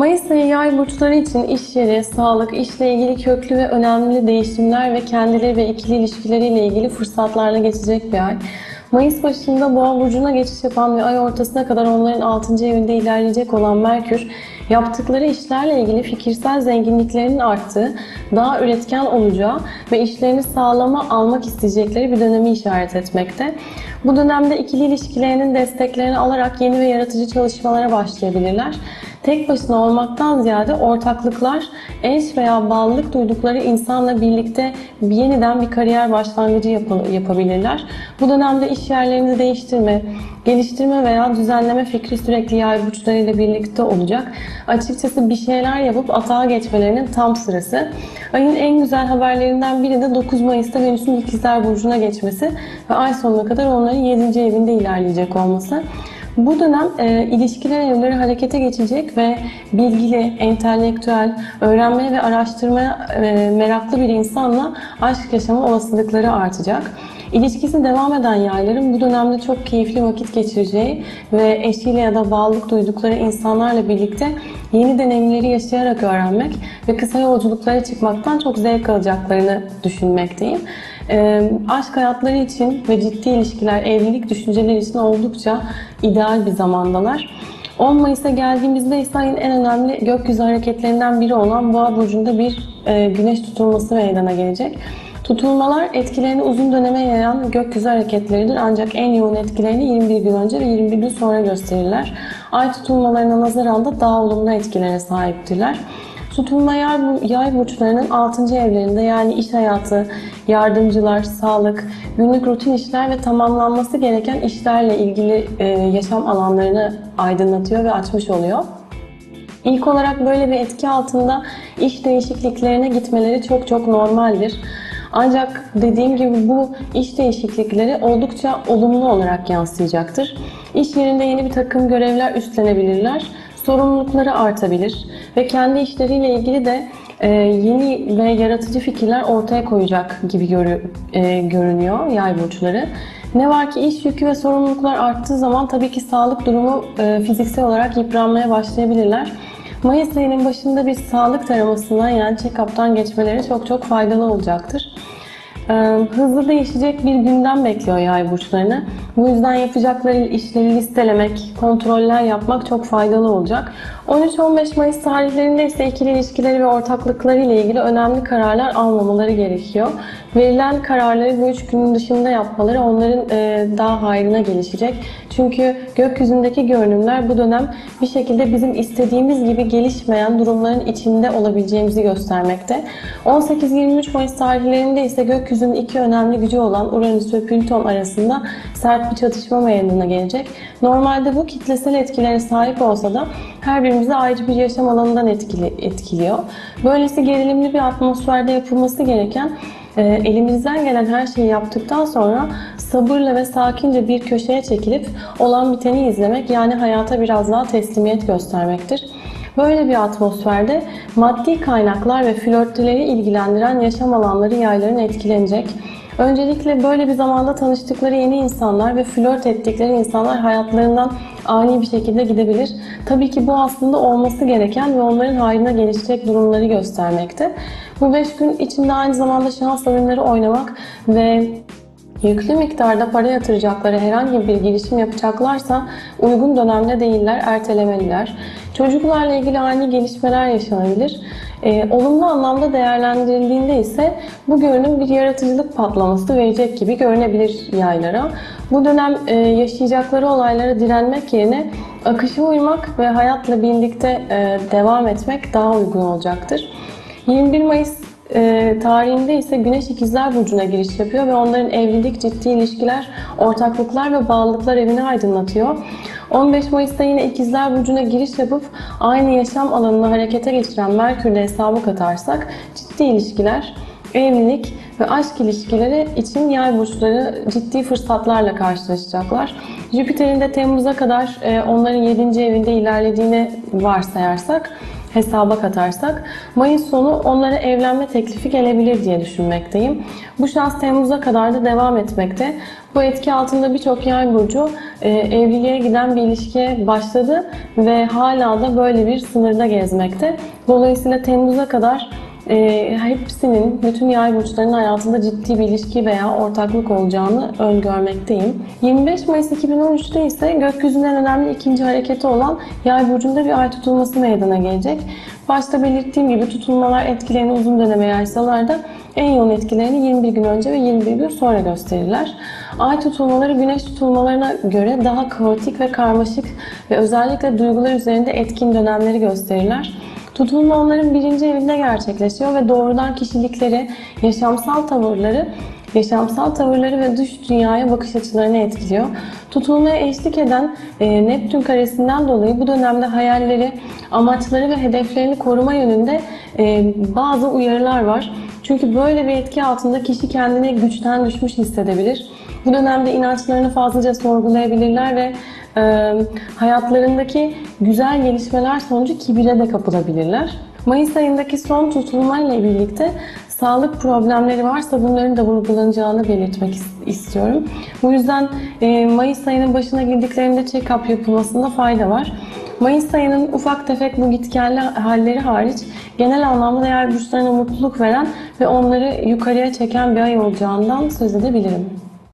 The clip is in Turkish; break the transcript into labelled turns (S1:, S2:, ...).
S1: Mayıs ayı yay burçları için iş yeri, sağlık, işle ilgili köklü ve önemli değişimler ve kendileri ve ikili ilişkileriyle ilgili fırsatlarla geçecek bir ay. Mayıs başında Boğa burcuna geçiş yapan ve ay ortasına kadar onların 6. evinde ilerleyecek olan Merkür, yaptıkları işlerle ilgili fikirsel zenginliklerinin arttığı, daha üretken olacağı ve işlerini sağlama almak isteyecekleri bir dönemi işaret etmekte. Bu dönemde ikili ilişkilerinin desteklerini alarak yeni ve yaratıcı çalışmalara başlayabilirler. Tek başına olmaktan ziyade ortaklıklar, eş veya bağlılık duydukları insanla birlikte bir yeniden bir kariyer başlangıcı yap- yapabilirler. Bu dönemde iş yerlerini değiştirme, geliştirme veya düzenleme fikri sürekli yay burçlarıyla birlikte olacak. Açıkçası bir şeyler yapıp atağa geçmelerinin tam sırası. Ayın en güzel haberlerinden biri de 9 Mayıs'ta Venüs'ün İkizler Burcu'na geçmesi ve ay sonuna kadar onların 7. evinde ilerleyecek olması. Bu dönem e, ilişkiler evleri harekete geçecek ve bilgili, entelektüel, öğrenmeye ve araştırmaya e, meraklı bir insanla aşk yaşama olasılıkları artacak. İlişkisi devam eden yayların bu dönemde çok keyifli vakit geçireceği ve eşiyle ya da bağlılık duydukları insanlarla birlikte yeni deneyimleri yaşayarak öğrenmek ve kısa yolculuklara çıkmaktan çok zevk alacaklarını düşünmekteyim. E, aşk hayatları için ve ciddi ilişkiler, evlilik düşünceleri için oldukça ideal bir zamandalar. 10 Mayıs'a geldiğimizde ise ayın en önemli gökyüzü hareketlerinden biri olan Boğa burcunda bir e, güneş tutulması meydana gelecek. Tutulmalar etkilerini uzun döneme yayan gökyüzü hareketleridir ancak en yoğun etkilerini 21 gün önce ve 21 gün sonra gösterirler. Ay tutulmalarına nazaran da daha olumlu etkilere sahiptirler. Tutulma yay, yay burçlarının 6. evlerinde yani iş hayatı, yardımcılar, sağlık, günlük rutin işler ve tamamlanması gereken işlerle ilgili e, yaşam alanlarını aydınlatıyor ve açmış oluyor. İlk olarak böyle bir etki altında iş değişikliklerine gitmeleri çok çok normaldir. Ancak dediğim gibi bu iş değişiklikleri oldukça olumlu olarak yansıyacaktır. İş yerinde yeni bir takım görevler üstlenebilirler, sorumlulukları artabilir ve kendi işleriyle ilgili de e, yeni ve yaratıcı fikirler ortaya koyacak gibi e, görünüyor yay burçları. Ne var ki iş yükü ve sorumluluklar arttığı zaman tabii ki sağlık durumu e, fiziksel olarak yıpranmaya başlayabilirler. Mayıs ayının başında bir sağlık taramasından yani check-up'tan geçmeleri çok çok faydalı olacaktır. Hızlı değişecek bir gündem bekliyor yay burçlarını. Bu yüzden yapacakları işleri listelemek, kontroller yapmak çok faydalı olacak. 13-15 Mayıs tarihlerinde ise ikili ilişkileri ve ortaklıkları ile ilgili önemli kararlar almamaları gerekiyor. Verilen kararları bu üç günün dışında yapmaları onların e, daha hayrına gelişecek. Çünkü gökyüzündeki görünümler bu dönem bir şekilde bizim istediğimiz gibi gelişmeyen durumların içinde olabileceğimizi göstermekte. 18-23 Mayıs tarihlerinde ise gökyüzünün iki önemli gücü olan Uranüs ve Plüton arasında sert bir çatışma meydana gelecek. Normalde bu kitlesel etkilere sahip olsa da her birimizi ayrı bir yaşam alanından etkili, etkiliyor. Böylesi gerilimli bir atmosferde yapılması gereken e, elimizden gelen her şeyi yaptıktan sonra sabırla ve sakince bir köşeye çekilip olan biteni izlemek yani hayata biraz daha teslimiyet göstermektir. Böyle bir atmosferde maddi kaynaklar ve flörtleri ilgilendiren yaşam alanları yayların etkilenecek. Öncelikle böyle bir zamanda tanıştıkları yeni insanlar ve flört ettikleri insanlar hayatlarından ani bir şekilde gidebilir. Tabii ki bu aslında olması gereken ve onların hayrına gelişecek durumları göstermekte. Bu 5 gün içinde aynı zamanda şans oyunları oynamak ve yüklü miktarda para yatıracakları herhangi bir girişim yapacaklarsa uygun dönemde değiller, ertelemeliler. Çocuklarla ilgili ani gelişmeler yaşanabilir. Ee, olumlu anlamda değerlendirildiğinde ise bu görünüm bir yaratıcılık patlaması verecek gibi görünebilir yaylara. Bu dönem e, yaşayacakları olaylara direnmek yerine akışa uymak ve hayatla birlikte e, devam etmek daha uygun olacaktır. 21 Mayıs e, tarihinde ise Güneş İkizler Burcu'na giriş yapıyor ve onların evlilik, ciddi ilişkiler, ortaklıklar ve bağlılıklar evini aydınlatıyor. 15 Mayıs'ta yine İkizler Burcu'na giriş yapıp aynı yaşam alanını harekete geçiren Merkür'le hesabı katarsak ciddi ilişkiler, evlilik ve aşk ilişkileri için yay burçları ciddi fırsatlarla karşılaşacaklar. Jüpiter'in de Temmuz'a kadar e, onların 7. evinde ilerlediğini varsayarsak hesaba katarsak Mayıs sonu onlara evlenme teklifi gelebilir diye düşünmekteyim. Bu şans Temmuz'a kadar da devam etmekte. Bu etki altında birçok yay burcu e, evliliğe giden bir ilişkiye başladı ve hala da böyle bir sınırda gezmekte. Dolayısıyla Temmuz'a kadar e, hepsinin, bütün yay burçlarının hayatında ciddi bir ilişki veya ortaklık olacağını öngörmekteyim. 25 Mayıs 2013'te ise gökyüzünden önemli ikinci hareketi olan yay burcunda bir ay tutulması meydana gelecek. Başta belirttiğim gibi tutulmalar etkilerini uzun döneme yaysalar da en yoğun etkilerini 21 gün önce ve 21 gün sonra gösterirler. Ay tutulmaları güneş tutulmalarına göre daha kaotik ve karmaşık ve özellikle duygular üzerinde etkin dönemleri gösterirler. Tutulma onların birinci evinde gerçekleşiyor ve doğrudan kişilikleri, yaşamsal tavırları, yaşamsal tavırları ve dış dünyaya bakış açılarını etkiliyor. Tutulmaya eşlik eden e, Neptün karesinden dolayı bu dönemde hayalleri, amaçları ve hedeflerini koruma yönünde e, bazı uyarılar var. Çünkü böyle bir etki altında kişi kendini güçten düşmüş hissedebilir. Bu dönemde inançlarını fazlaca sorgulayabilirler ve e, hayatlarındaki güzel gelişmeler sonucu kibire de kapılabilirler. Mayıs ayındaki son tutulma ile birlikte sağlık problemleri varsa bunların da vurgulanacağını belirtmek is- istiyorum. Bu yüzden e, Mayıs ayının başına girdiklerinde check-up yapılmasında fayda var. Mayıs ayının ufak tefek bu gitgelli halleri hariç genel anlamda değer burçlarına mutluluk veren ve onları yukarıya çeken bir ay olacağından söz edebilirim.